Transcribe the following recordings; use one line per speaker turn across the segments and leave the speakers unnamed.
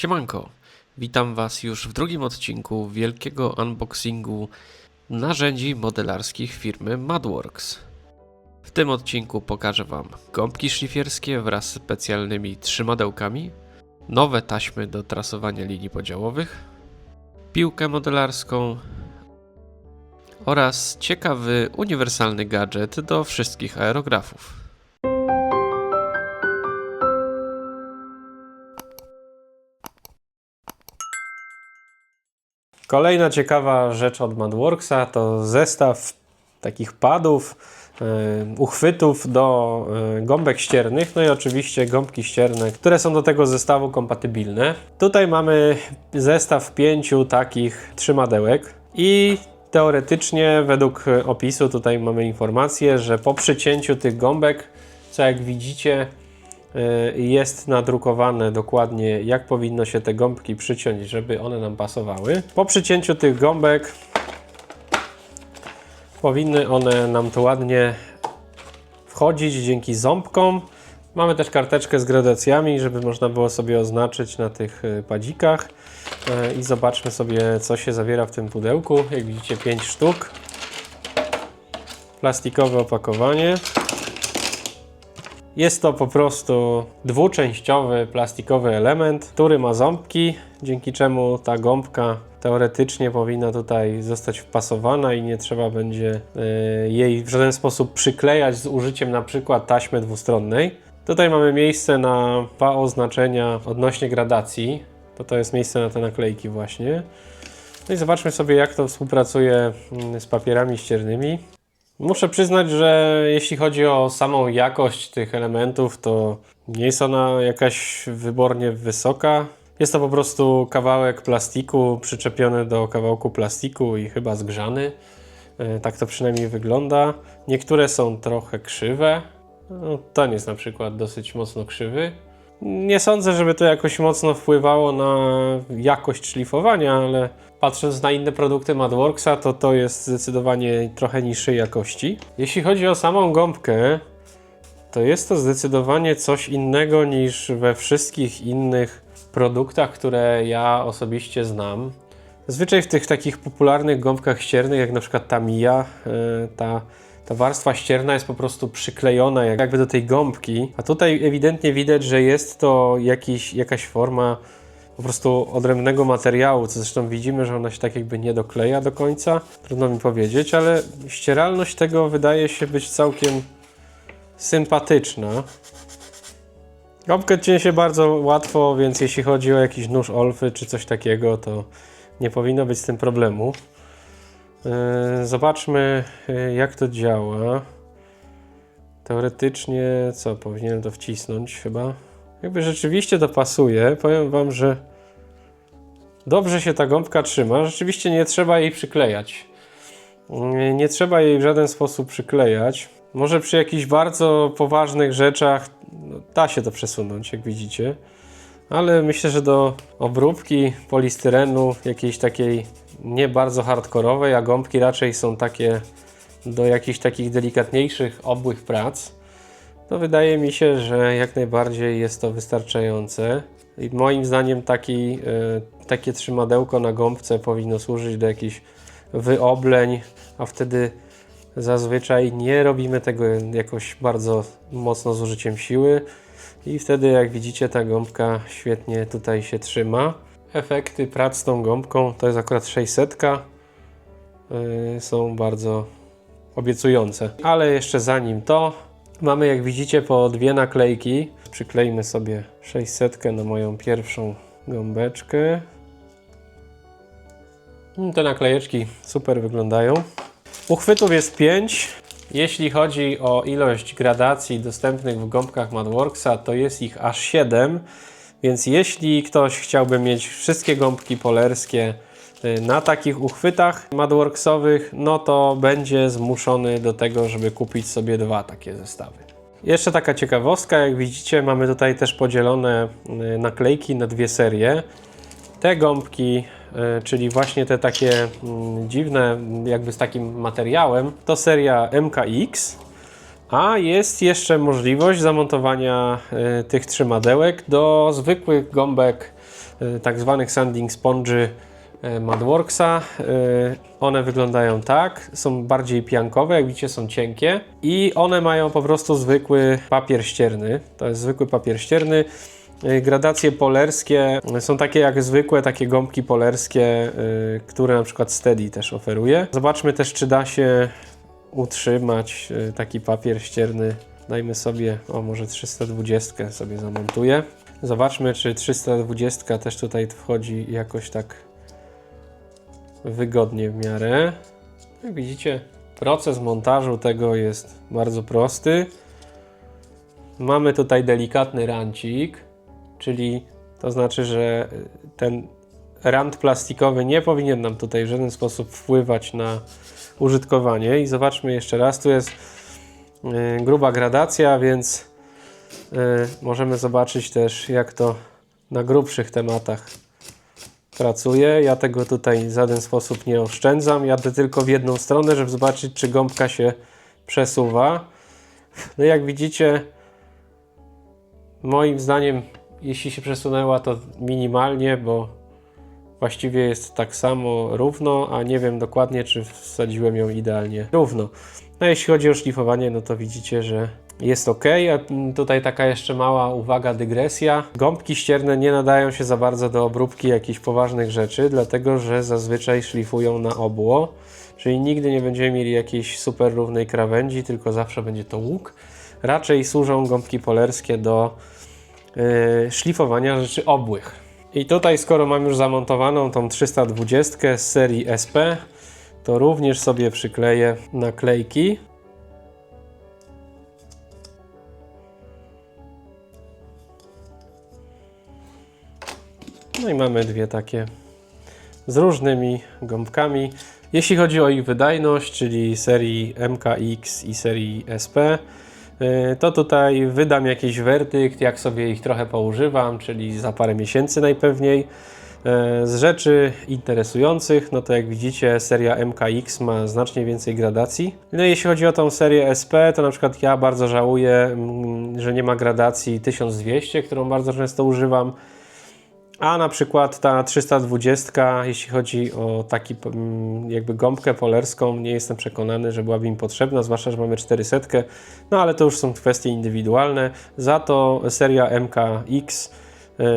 Siemanko, witam Was już w drugim odcinku wielkiego unboxingu narzędzi modelarskich firmy Madworks. W tym odcinku pokażę Wam gąbki szlifierskie wraz z specjalnymi trzymadełkami, nowe taśmy do trasowania linii podziałowych, piłkę modelarską oraz ciekawy uniwersalny gadżet do wszystkich aerografów.
Kolejna ciekawa rzecz od Madworksa to zestaw takich padów, e, uchwytów do e, gąbek ściernych, no i oczywiście gąbki ścierne, które są do tego zestawu kompatybilne. Tutaj mamy zestaw pięciu takich trzymadełek i teoretycznie według opisu tutaj mamy informację, że po przycięciu tych gąbek, co jak widzicie jest nadrukowane dokładnie jak powinno się te gąbki przyciąć, żeby one nam pasowały. Po przycięciu tych gąbek powinny one nam tu ładnie wchodzić dzięki ząbkom. Mamy też karteczkę z gradacjami, żeby można było sobie oznaczyć na tych y, padzikach. Y, I zobaczmy sobie, co się zawiera w tym pudełku. Jak widzicie, 5 sztuk. Plastikowe opakowanie. Jest to po prostu dwuczęściowy plastikowy element, który ma ząbki, dzięki czemu ta gąbka teoretycznie powinna tutaj zostać wpasowana i nie trzeba będzie y, jej w żaden sposób przyklejać z użyciem na przykład taśmy dwustronnej. Tutaj mamy miejsce na dwa oznaczenia odnośnie gradacji. To to jest miejsce na te naklejki właśnie. No i zobaczmy sobie jak to współpracuje mm, z papierami ściernymi. Muszę przyznać, że jeśli chodzi o samą jakość tych elementów, to nie jest ona jakaś wybornie wysoka. Jest to po prostu kawałek plastiku przyczepiony do kawałku plastiku i chyba zgrzany. E, Tak to przynajmniej wygląda. Niektóre są trochę krzywe. No, ten jest na przykład dosyć mocno krzywy. Nie sądzę, żeby to jakoś mocno wpływało na jakość szlifowania, ale patrząc na inne produkty Madworksa, to to jest zdecydowanie trochę niższej jakości. Jeśli chodzi o samą gąbkę, to jest to zdecydowanie coś innego niż we wszystkich innych produktach, które ja osobiście znam. Zazwyczaj w tych takich popularnych gąbkach ściernych, jak na przykład ta Mia, e, ta, ta warstwa ścierna jest po prostu przyklejona jak- jakby do tej gąbki, a tutaj ewidentnie widać, że jest to jakiś, jakaś forma po prostu odrębnego materiału, co zresztą widzimy, że ona się tak jakby nie dokleja do końca. Trudno mi powiedzieć, ale ścieralność tego wydaje się być całkiem sympatyczna. Gąbkę cię się bardzo łatwo, więc jeśli chodzi o jakiś nóż olfy czy coś takiego, to nie powinno być z tym problemu. Yy, Zobaczmy, yy, jak to działa. Teoretycznie, co, powinienem to wcisnąć chyba. Jakby rzeczywiście to pasuje, powiem Wam, że dobrze się ta gąbka trzyma. Rzeczywiście nie trzeba jej przyklejać. Yy, Nie trzeba jej w żaden sposób przyklejać. Może przy jakichś bardzo poważnych rzeczach no, da się to przesunąć, jak widzicie. Ale myślę, że do obróbki polistyrenu, jakiejś takiej nie bardzo hardkorowej, a gąbki raczej są takie do jakichś takich delikatniejszych, obłych prac, to wydaje mi się, że jak najbardziej jest to wystarczające. I moim zdaniem taki, e, takie trzymadełko na gąbce powinno służyć do jakichś wyobleń, a wtedy zazwyczaj nie robimy tego jakoś bardzo mocno z użyciem siły i wtedy jak widzicie ta gąbka świetnie tutaj się trzyma. Efekty prac z tą gąbką to jest akurat 600 yy, są bardzo obiecujące. Ale jeszcze zanim to mamy jak widzicie po dwie naklejki. Przyklejmy sobie 600 na moją pierwszą gąbeczkę. Mm, Te naklejeczki super wyglądają. Uchwytów jest 5. Jeśli chodzi o ilość gradacji dostępnych w gąbkach Madworksa, to jest ich aż 7. Więc jeśli ktoś chciałby mieć wszystkie gąbki polerskie y, na takich uchwytach Madworksowych, no to będzie zmuszony do tego, żeby kupić sobie dwa takie zestawy. Jeszcze taka ciekawostka, jak widzicie, mamy tutaj też podzielone y, naklejki na dwie serie. Te gąbki, y, czyli właśnie te takie mm, dziwne, jakby z takim materiałem, to seria MKX. A jest jeszcze możliwość zamontowania y, tych trzymadełek do zwykłych gąbek tak zwanych sanding sponge e, Madworksa. E, One wyglądają tak, są bardziej piankowe, jak widzicie są cienkie i one mają po prostu zwykły papier ścierny. To jest zwykły papier ścierny. E, Gradacje polerskie są takie jak zwykłe, takie gąbki polerskie, e, które na przykład Steady też oferuje. Zobaczmy też, czy da się utrzymać e, taki papier ścierny. Dajmy sobie, o może 320 sobie zamontuję. Zobaczmy, czy 320 też tutaj wchodzi jakoś tak wygodnie w miarę. Jak widzicie, proces montażu tego jest bardzo prosty. Mamy tutaj delikatny rancik, czyli to znaczy, że ten rant plastikowy nie powinien nam tutaj w żaden sposób wpływać na użytkowanie. I zobaczmy jeszcze raz, tu jest y, gruba gradacja, więc y, możemy zobaczyć też, jak to na grubszych tematach pracuje. Ja tego tutaj w żaden sposób nie oszczędzam. Jadę tylko w jedną stronę, żeby zobaczyć, czy gąbka się przesuwa. No jak widzicie, moim zdaniem, jeśli się przesunęła, to minimalnie, bo właściwie jest tak samo równo, a nie wiem dokładnie, czy wsadziłem ją idealnie równo. No jeśli chodzi o szlifowanie, no to widzicie, że jest ok. A tutaj taka jeszcze mała uwaga, dygresja. Gąbki ścierne nie nadają się za bardzo do obróbki jakichś poważnych rzeczy, dlatego że zazwyczaj szlifują na obło, czyli nigdy nie będziemy mieli jakiejś super równej krawędzi, tylko zawsze będzie to łuk. Raczej służą gąbki polerskie do yy, szlifowania rzeczy obłych. I tutaj, skoro mam już zamontowaną tą 320 z serii SP, to również sobie przykleję naklejki. No i mamy dwie takie z różnymi gąbkami. Jeśli chodzi o ich wydajność, czyli serii MKX i serii SP, y, to tutaj wydam jakiś werdykt, jak sobie ich trochę poużywam, czyli za parę miesięcy najpewniej. E, Z rzeczy interesujących, no to jak widzicie, seria MKX ma znacznie więcej gradacji. No jeśli chodzi o tą serię SP, to na przykład ja bardzo żałuję, mm, że nie ma gradacji 1200, którą bardzo często używam. A na przykład ta 320, jeśli chodzi o taki mm, jakby gąbkę polerską, nie jestem przekonany, że byłaby im potrzebna, zwłaszcza, że mamy 400, no ale to już są kwestie indywidualne. Za to seria MKX,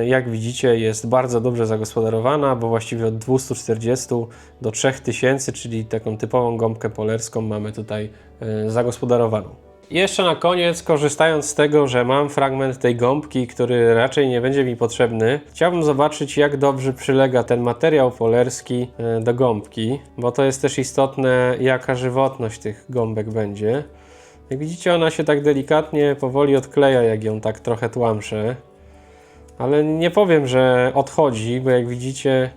jak widzicie, jest bardzo dobrze zagospodarowana, bo właściwie od 240 do 3000, czyli taką typową gąbkę polerską mamy tutaj e, zagospodarowaną. Jeszcze na koniec, korzystając z tego, że mam fragment tej gąbki, który raczej nie będzie mi potrzebny, chciałbym zobaczyć, jak dobrze przylega ten materiał polerski e, do gąbki, bo to jest też istotne, jaka żywotność tych gąbek będzie. Jak widzicie, ona się tak delikatnie, powoli odkleja, jak ją tak trochę tłamszę. Ale nie powiem, że odchodzi, bo jak widzicie,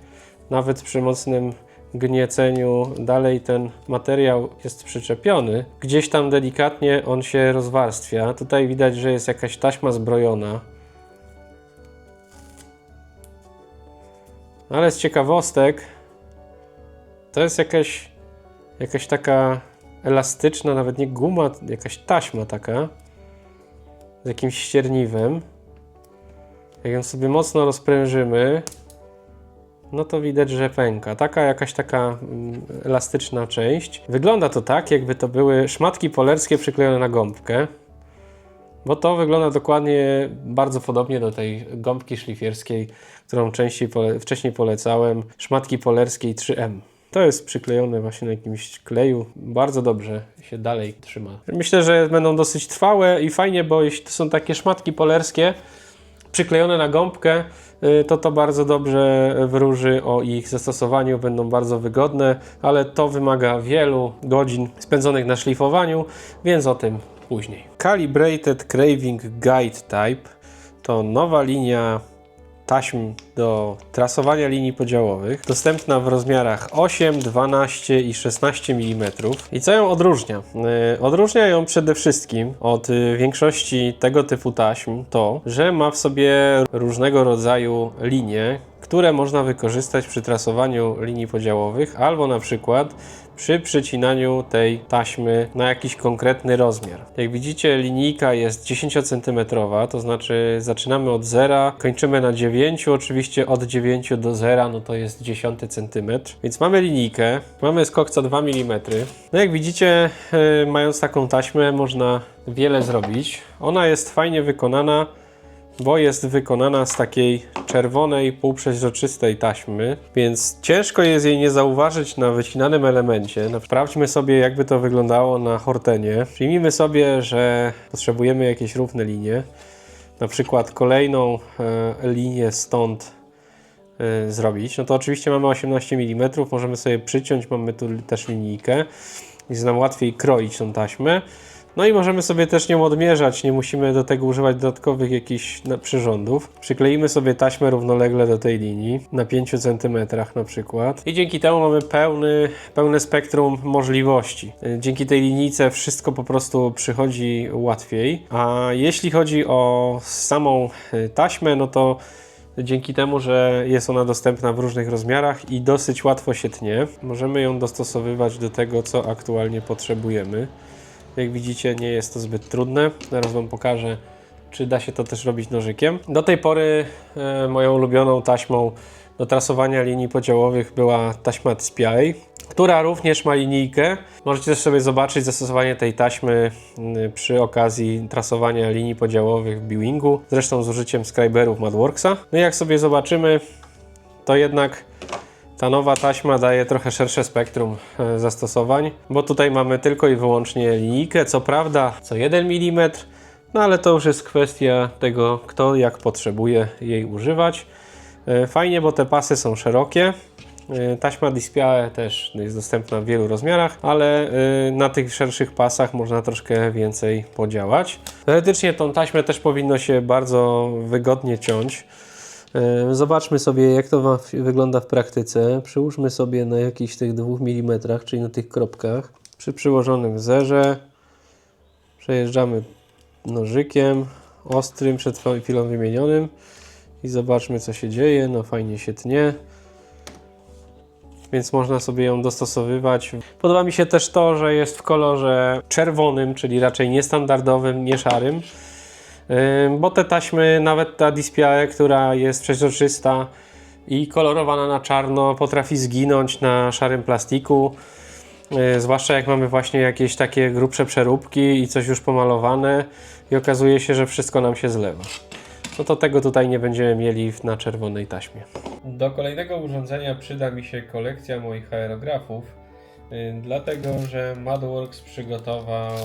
nawet przy mocnym gnieceniu dalej ten materiał jest przyczepiony. Gdzieś tam delikatnie on się rozwarstwia. Tutaj widać, że jest jakaś taśma zbrojona. Ale z ciekawostek to jest jakaś jakaś taka elastyczna, nawet nie guma, jakaś taśma taka z jakimś ścierniwem. Jak ją sobie mocno rozprężymy, no to widać, że pęka. Taka jakaś taka mm, elastyczna część. Wygląda to tak, jakby to były szmatki polerskie przyklejone na gąbkę. Bo to wygląda dokładnie bardzo podobnie do tej gąbki szlifierskiej, którą pole wcześniej polecałem. Szmatki polerskiej 3M. To jest przyklejone właśnie na jakimś kleju. Bardzo dobrze się dalej trzyma. Myślę, że będą dosyć trwałe i fajnie, bo jeśli to są takie szmatki polerskie, przyklejone na gąbkę, y, to to bardzo dobrze wróży o ich zastosowaniu, będą bardzo wygodne, ale to wymaga wielu godzin spędzonych na szlifowaniu, więc o tym później. Calibrated Craving Guide Type to nowa linia taśm do trasowania linii podziałowych, dostępna w rozmiarach 8, 12 i 16 mm. I co ją odróżnia? Yy, Odróżnia ją przede wszystkim od y, większości tego typu taśm to, że ma w sobie różnego rodzaju linie, które można wykorzystać przy trasowaniu linii podziałowych albo na przykład przy przycinaniu tej taśmy na jakiś konkretny rozmiar. Jak widzicie, linijka jest 10 cm, to znaczy zaczynamy od zera, kończymy na 9, oczywiście od 9 do 0 no to jest 10 cm. Więc mamy linijkę, mamy skokca 2 mm. No jak widzicie, e, mając taką taśmę można wiele zrobić. Ona jest fajnie wykonana bo jest wykonana z takiej czerwonej, półprzeźroczystej taśmy, więc ciężko jest jej nie zauważyć na wycinanym elemencie. No, Sprawdźmy sobie, jakby to wyglądało na hortenie. Przyjmijmy sobie, że potrzebujemy jakieś równe linie, na przykład kolejną e, linię stąd e, zrobić. No to oczywiście mamy 18 mm, możemy sobie przyciąć, mamy tu też linijkę. Jest nam łatwiej kroić tą taśmę. No i możemy sobie też nią odmierzać, nie musimy do tego używać dodatkowych jakichś przyrządów. Przykleimy sobie taśmę równolegle do tej linii, na 5 cm na przykład. I dzięki temu mamy pełny, pełne spektrum możliwości. Y, Dzięki tej linijce wszystko po prostu przychodzi łatwiej. A jeśli chodzi o samą y, taśmę, no to Dzięki temu, że jest ona dostępna w różnych rozmiarach i dosyć łatwo się tnie, możemy ją dostosowywać do tego, co aktualnie potrzebujemy. Jak widzicie, nie jest to zbyt trudne. Zaraz Wam pokażę, czy da się to też robić nożykiem. Do tej pory e, moją ulubioną taśmą do trasowania linii podziałowych była taśma TSPI, która również ma linijkę. Możecie też sobie zobaczyć zastosowanie tej taśmy przy okazji trasowania linii podziałowych w Biwingu, zresztą z użyciem skryberów Madworksa. No i jak sobie zobaczymy, to jednak ta nowa taśma daje trochę szersze spektrum e, zastosowań, bo tutaj mamy tylko i wyłącznie linijkę, co prawda co 1 mm, no ale to już jest kwestia tego, kto jak potrzebuje jej używać. E, Fajnie, bo te pasy są szerokie. E, Taśma Dispiae też jest dostępna w wielu rozmiarach, ale na tych szerszych pasach można troszkę więcej podziałać. Teoretycznie tą taśmę też powinno się bardzo wygodnie ciąć. E, Zobaczmy sobie, jak to wygląda w praktyce. Przyłóżmy sobie na jakichś tych 2 mm, czyli na tych kropkach. Przy przyłożonym zerze przejeżdżamy nożykiem ostrym, przed chwilą wymienionym i zobaczmy, co się dzieje. No fajnie się tnie. Więc można sobie ją dostosowywać. Podoba mi się też to, że jest w kolorze czerwonym, czyli raczej niestandardowym, nie szarym. Bo te taśmy, nawet ta Dispiae, która jest przeźroczysta i kolorowana na czarno, potrafi zginąć na szarym plastiku. Yy, zwłaszcza jak mamy właśnie jakieś takie grubsze przeróbki i coś już pomalowane i okazuje się, że wszystko nam się zlewa. No to tego tutaj nie będziemy mieli na czerwonej taśmie. Do kolejnego urządzenia przyda mi się kolekcja moich aerografów. Y, Dlatego, że Madworks przygotował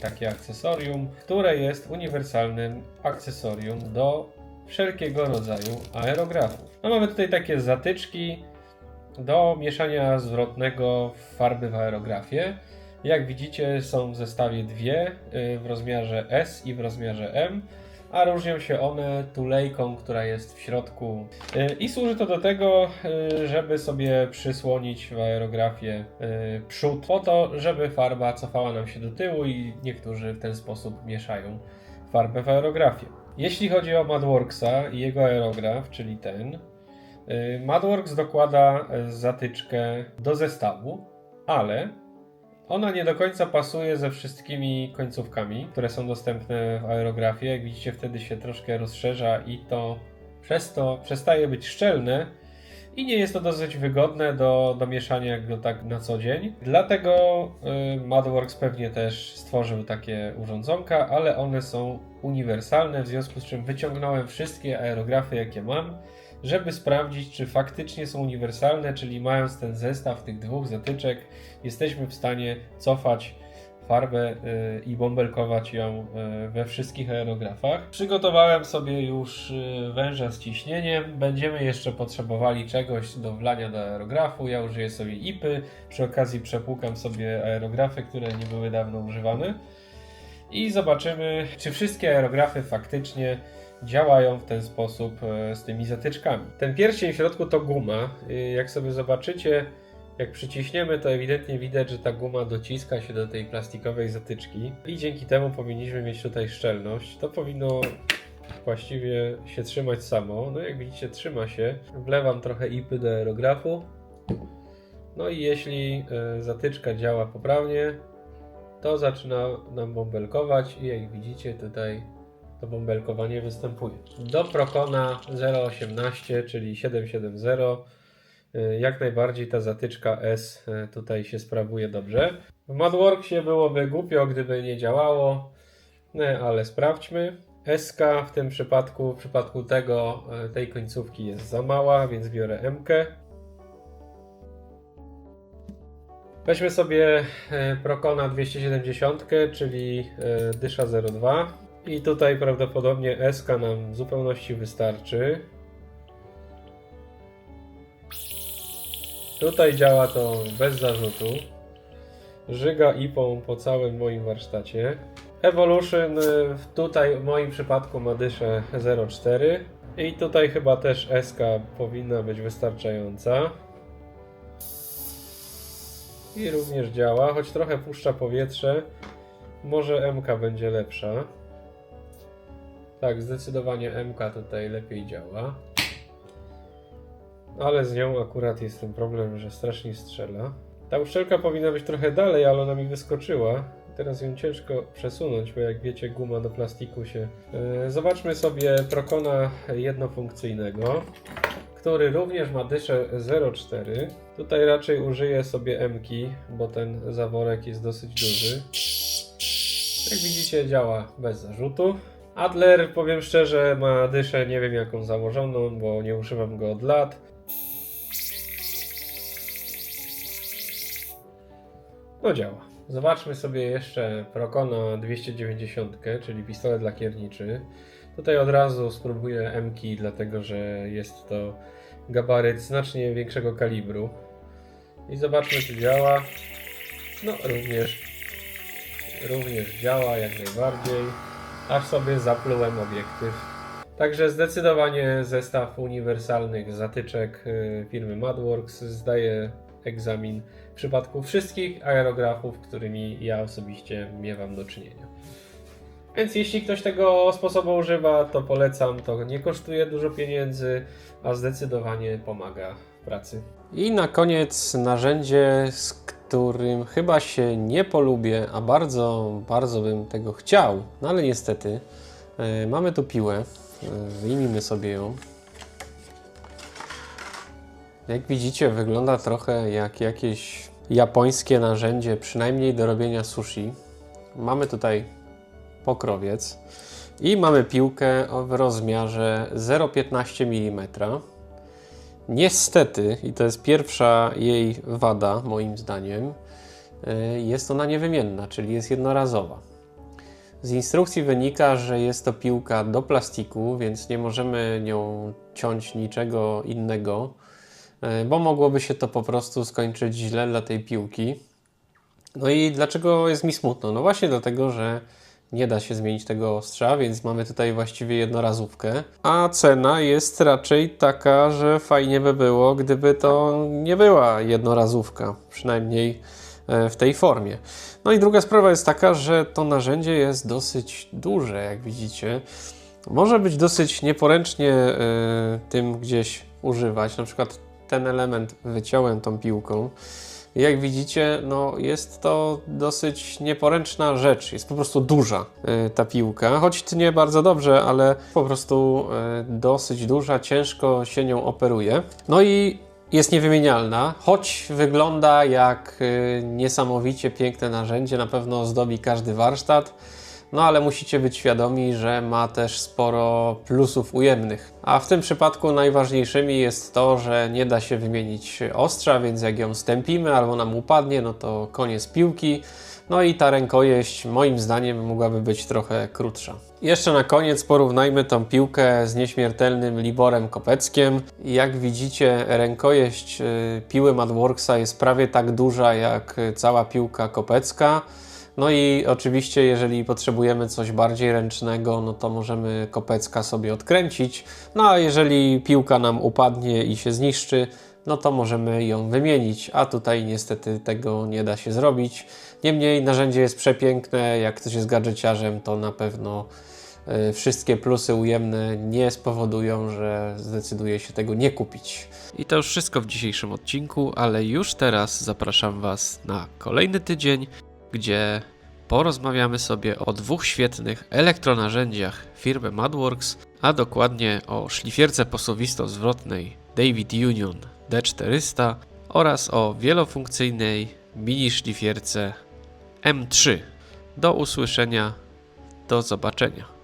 takie akcesorium, które jest uniwersalnym akcesorium do wszelkiego rodzaju aerografów. No mamy tutaj takie zatyczki do mieszania zwrotnego farby w aerografie. Jak widzicie są w zestawie dwie y, w rozmiarze S i w rozmiarze M a różnią się one tulejką, która jest w środku. Y, I służy to do tego, y, żeby sobie przysłonić w aerografie y, przód, po to, żeby farba cofała nam się do tyłu i niektórzy w ten sposób mieszają farbę w aerografie. Jeśli chodzi o Madworksa i jego aerograf, czyli ten, Madworks dokłada zatyczkę do zestawu, ale ona nie do końca pasuje ze wszystkimi końcówkami, które są dostępne w aerografie. Jak widzicie, wtedy się troszkę rozszerza i to przez to przestaje być szczelne i nie jest to dosyć wygodne do, do mieszania go tak na co dzień. Dlatego y, Madworks pewnie też stworzył takie urządzonka, ale one są uniwersalne, w związku z czym wyciągnąłem wszystkie aerografy, jakie mam żeby sprawdzić, czy faktycznie są uniwersalne, czyli mając ten zestaw tych dwóch zatyczek, jesteśmy w stanie cofać farbę y, i bąbelkować ją y, we wszystkich aerografach. Przygotowałem sobie już y, węża z ciśnieniem. Będziemy jeszcze potrzebowali czegoś do wlania do aerografu. Ja użyję sobie IPy. Przy okazji przepłukam sobie aerografy, które nie były dawno używane. I zobaczymy, czy wszystkie aerografy faktycznie działają w ten sposób e, z tymi zatyczkami. Ten pierścień w środku to guma. Y, Jak sobie zobaczycie, jak przyciśniemy, to ewidentnie widać, że ta guma dociska się do tej plastikowej zatyczki i dzięki temu powinniśmy mieć tutaj szczelność. To powinno właściwie się trzymać samo. No jak widzicie trzyma się. Wlewam trochę ipy do aerografu. No i jeśli e, zatyczka działa poprawnie, to zaczyna nam bąbelkować i jak widzicie tutaj to bąbelkowanie występuje. Do Procona 0.18, czyli 770 y, jak najbardziej ta zatyczka S y, tutaj się sprawuje dobrze. W Madworksie byłoby głupio, gdyby nie działało, no, ale sprawdźmy. SK w tym przypadku, w przypadku tego, y, tej końcówki jest za mała, więc biorę M. -kę. Weźmy sobie Procona 270, czyli dysza 02 i tutaj prawdopodobnie SK nam w zupełności wystarczy. Tutaj działa to bez zarzutu. Żyga ipą po całym moim warsztacie. Evolution y, tutaj w moim przypadku ma dyszę 0,4 i tutaj chyba też SK powinna być wystarczająca. I również działa, choć trochę puszcza powietrze. Może MK będzie lepsza. Tak, zdecydowanie MK tutaj lepiej działa. Ale z nią akurat jest ten problem, że strasznie strzela. Ta uszczelka powinna być trochę dalej, ale ona mi wyskoczyła. Teraz ją ciężko przesunąć, bo jak wiecie, guma do plastiku się. Yy, zobaczmy sobie Procona jednofunkcyjnego, który również ma dyszę 0,4. Tutaj raczej użyję sobie M-ki, bo ten zaworek jest dosyć duży. Jak widzicie, działa bez zarzutu. Adler, powiem szczerze, ma dyszę nie wiem jaką założoną, bo nie używam go od lat. No działa. Zobaczmy sobie jeszcze Procona 290, czyli pistolet lakierniczy. Tutaj od razu spróbuję M-ki, dlatego że jest to gabaryt znacznie większego kalibru. I zobaczmy czy działa. No również, również działa jak najbardziej. Aż sobie zaplułem obiektyw. Także zdecydowanie zestaw uniwersalnych zatyczek y, firmy Madworks zdaje egzamin w przypadku wszystkich aerografów, którymi ja osobiście miewam do czynienia. Więc jeśli ktoś tego sposobu używa, to polecam. To nie kosztuje dużo pieniędzy, a zdecydowanie pomaga w pracy. I na koniec narzędzie, z którym chyba się nie polubię, a bardzo, bardzo bym tego chciał. No ale niestety e, mamy tu piłę. E, wyjmijmy sobie ją. Jak widzicie, wygląda trochę jak jakieś japońskie narzędzie, przynajmniej do robienia sushi. Mamy tutaj pokrowiec i mamy piłkę w rozmiarze 0,15 mm. Niestety, i to jest pierwsza jej wada, moim zdaniem, y, jest ona niewymienna, czyli jest jednorazowa. Z instrukcji wynika, że jest to piłka do plastiku, więc nie możemy nią ciąć niczego innego, y, bo mogłoby się to po prostu skończyć źle dla tej piłki. No i dlaczego jest mi smutno? No właśnie dlatego, że nie da się zmienić tego ostrza, więc mamy tutaj właściwie jednorazówkę. A cena jest raczej taka, że fajnie by było, gdyby to nie była jednorazówka, przynajmniej e, w tej formie. No i druga sprawa jest taka, że to narzędzie jest dosyć duże, jak widzicie. Może być dosyć nieporęcznie e, tym gdzieś używać. Na przykład ten element wyciąłem tą piłką. Jak widzicie, no jest to dosyć nieporęczna rzecz. Jest po prostu duża y, ta piłka, choć tnie bardzo dobrze, ale po prostu y, dosyć duża, ciężko się nią operuje. No i jest niewymienialna, choć wygląda jak y, niesamowicie piękne narzędzie, na pewno zdobi każdy warsztat. No ale musicie być świadomi, że ma też sporo plusów ujemnych. A w tym przypadku najważniejszymi jest to, że nie da się wymienić ostrza, więc jak ją stępimy albo nam upadnie, no to koniec piłki. No i ta rękojeść moim zdaniem mogłaby być trochę krótsza. Jeszcze na koniec porównajmy tą piłkę z nieśmiertelnym Liborem Kopeckiem. Jak widzicie, rękojeść y, piły Madworksa jest prawie tak duża jak cała piłka kopecka. No i oczywiście, jeżeli potrzebujemy coś bardziej ręcznego, no to możemy kopecka sobie odkręcić. No a jeżeli piłka nam upadnie i się zniszczy, no to możemy ją wymienić, a tutaj niestety tego nie da się zrobić. Niemniej narzędzie jest przepiękne, jak ktoś jest gadżeciarzem, to na pewno e, wszystkie plusy ujemne nie spowodują, że zdecyduje się tego nie kupić.
I to już wszystko w dzisiejszym odcinku, ale już teraz zapraszam Was na kolejny tydzień, gdzie porozmawiamy sobie o dwóch świetnych elektronarzędziach firmy Madworks, a dokładnie o szlifierce posuwisto-zwrotnej David Union D400 oraz o wielofunkcyjnej mini szlifierce M3. Do usłyszenia, do zobaczenia.